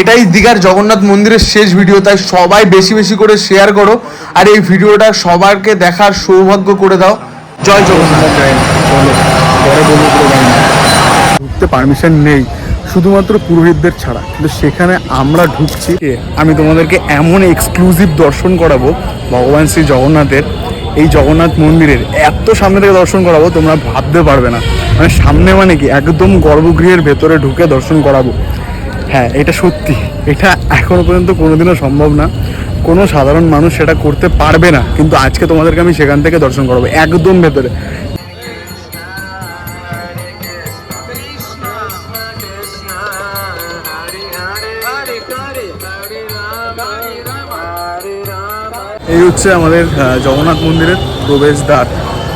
এটাই দীঘার জগন্নাথ মন্দিরের শেষ ভিডিও তাই সবাই বেশি বেশি করে শেয়ার করো। আর এই ভিডিওটা সবারকে দেখার সৌভাগ্য করে দাও। জয় জগন্নাথ। ঢুকতে পারমিশন নেই শুধুমাত্র পুরোহিতদের ছাড়া। কিন্তু সেখানে আমরা ঢুকছি। আমি তোমাদেরকে এমন এক্সক্লুসিভ দর্শন করাবো ভগবান শ্রী জগন্নাথের এই জগন্নাথ মন্দিরের। এত সামনে থেকে দর্শন করাবো তোমরা ভাবতে পারবে না। মানে সামনে মানে কি? একদম গর্ভগৃহের ভেতরে ঢুকে দর্শন করাবো। হ্যাঁ এটা সত্যি। এটা এখনও পর্যন্ত কোনোদিনও সম্ভব না। কোনো সাধারণ মানুষ সেটা করতে পারবে না। কিন্তু আজকে তোমাদেরকে আমি সেখান থেকে দর্শন করাবো, একদম ভেতরে। এই হচ্ছে আমাদের জগন্নাথ মন্দিরের প্রবেশদ্বার।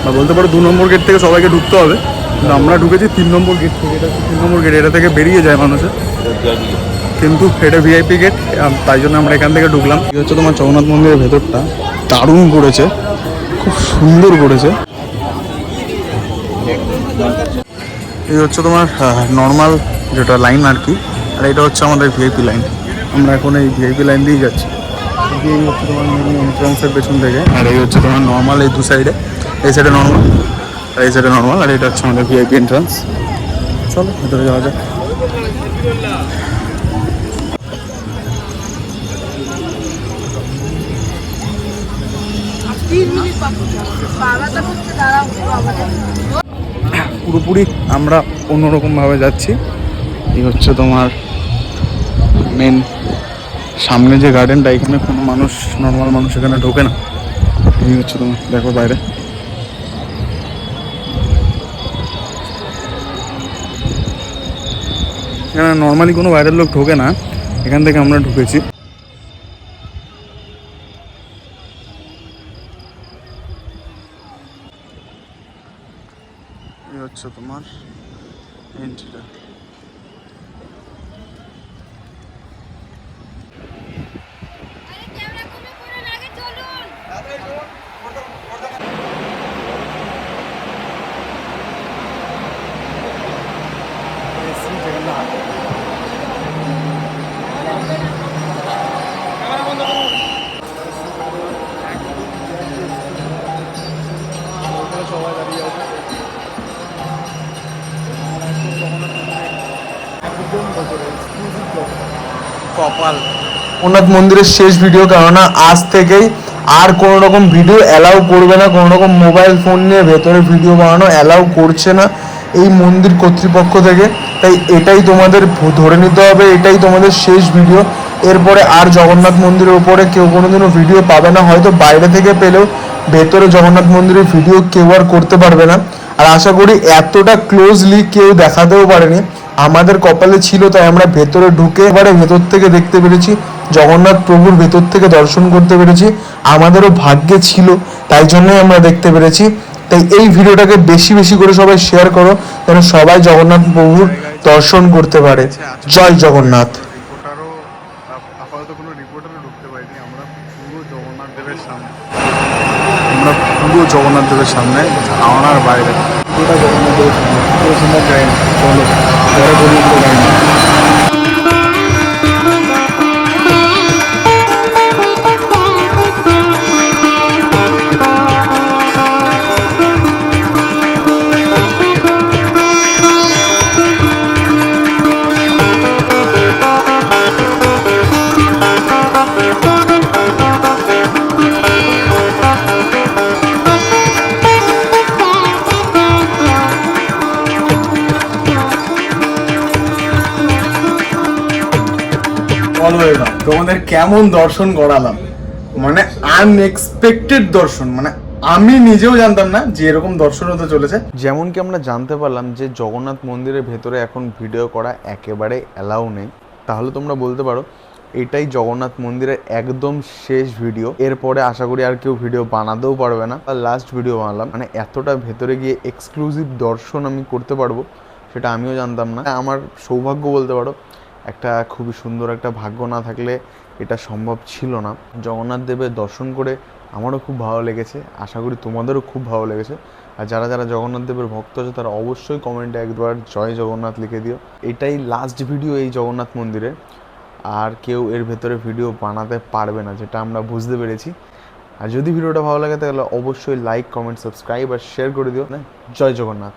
বা বলতে পারো দু নম্বর গেট থেকে সবাইকে ঢুকতে হবে। কিন্তু আমরা ঢুকেছি তিন নম্বর গেট থেকে। এটা তিন নম্বর গেট। এটা থেকে বেরিয়ে যায় মানুষের। কিন্তু এটা ভিআইপি গেট তাই জন্য আমরা এখান থেকে ঢুকলাম। এই হচ্ছে তোমার জগন্নাথ মন্দিরের ভেতরটা। দারুণ করেছে। খুব সুন্দর করেছে। এই হচ্ছে তোমার নর্মাল যেটা লাইন আর কি আর এটা হচ্ছে আমাদের ভিআইপি লাইন আমরা এখন এই ভিআইপি লাইন দিয়েই যাচ্ছি। এই হচ্ছে তোমার এন্ট্রান্সের পেছন থেকে আর এই হচ্ছে তোমার নর্মাল এই দু সাইডে এই সাইডে নর্মাল আর এই সাইডে নর্মাল আর এটা হচ্ছে আমাদের ভিআইপি এন্ট্রান্স চলো ভেতরে যাওয়া যাক। বাবাটা পুরোপুরি আমরা অন্যরকমভাবে যাচ্ছি। এই হচ্ছে তোমার মেন সামনে যে গার্ডেনটা এখানে কোনো মানুষ নর্মাল মানুষ এখানে ঢোকে না। এই হচ্ছে তোমার দেখো বাইরে। এখানে নর্মালি কোনো বাইরের লোক ঢোকে না। এখান থেকে আমরা ঢুকেছি। হচ্ছে তোমার এন্ট্রিটা কপাল। মন্দিরের শেষ ভিডিও, কেননা আজ থেকেই আর কোনো রকম ভিডিও অ্যালাউ করবে না, কোনো রকম মোবাইল ফোন নিয়ে ভেতরে ভিডিও বানানো অ্যালাউ করছে না এই মন্দির কর্তৃপক্ষ থেকে। তাই এটাই তোমাদের ধরে নিতে হবে, এটাই তোমাদের শেষ ভিডিও। এরপরে আর জগন্নাথ মন্দিরের উপরে কেউ কোনোদিনও ভিডিও পাবে না, হয়তো বাইরে থেকে পেলেও ভেতরে জগন্নাথ মন্দিরের ভিডিও কেউ আর করতে পারবে না। আর আশা করি এতটা ক্লোজলি কেউ দেখাতেও পারেনি। আমাদের কপালে ছিল, তাই আমরা ভেতরে ঢুকে এবারে ভেতর থেকে দেখতে পেরেছি, জগন্নাথ প্রভুর ভেতর থেকে দর্শন করতে পেরেছি, আমাদেরও ভাগ্যে ছিল, তাই জন্যই আমরা দেখতে পেরেছি। তাই এই ভিডিওটাকে বেশি বেশি করে সবাই শেয়ার করো, যেন সবাই জগন্নাথ প্রভুর দর্শন করতে পারে। জয় জগন্নাথ। জগন্নাথ দেবের সামনে। আমরা পুরো জগন্নাথ দেবের সামনে ধারণার বাইরে। পুরোটা জগন্নাথ দেবের সামনে পুরো সুন্দর যাই না চলো পরে বলি পুরো তোমাদের কেমন দর্শন করালাম মানে আনএক্সপেক্টেড দর্শন মানে আমি নিজেও জানতাম না যে এরকম দর্শন হতে চলেছে। যেমন কি আমরা জানতে পারলাম যে জগন্নাথ মন্দিরের ভেতরে এখন ভিডিও করা একেবারে অ্যালাউ নেই। তাহলে তোমরা বলতে পারো, এটাই জগন্নাথ মন্দিরের একদম শেষ ভিডিও এরপরে আশা করি আর কেউ ভিডিও বানাতেও পারবে না। আর লাস্ট ভিডিও বানালাম। মানে এতটা ভেতরে গিয়ে এক্সক্লুসিভ দর্শন আমি করতে পারব, সেটা আমিও জানতাম না। আমার সৌভাগ্য বলতে পারো একটা খুবই সুন্দর একটা ভাগ্য না থাকলে এটা সম্ভব ছিল না। জগন্নাথ দেবের দর্শন করে আমারও খুব ভালো লেগেছে। আশা করি তোমাদেরও খুব ভালো লেগেছে। আর যারা যারা জগন্নাথ দেবের ভক্ত আছে, তারা অবশ্যই কমেন্টে একবার জয় জগন্নাথ লিখে দিও। এটাই লাস্ট ভিডিও এই জগন্নাথ মন্দিরে। আর কেউ এর ভেতরে ভিডিও বানাতে পারবে না, যেটা আমরা বুঝতে পেরেছি। আর যদি ভিডিওটা ভালো লাগে, তাহলে অবশ্যই লাইক কমেন্ট সাবস্ক্রাইব আর শেয়ার করে দিও। না জয় জগন্নাথ।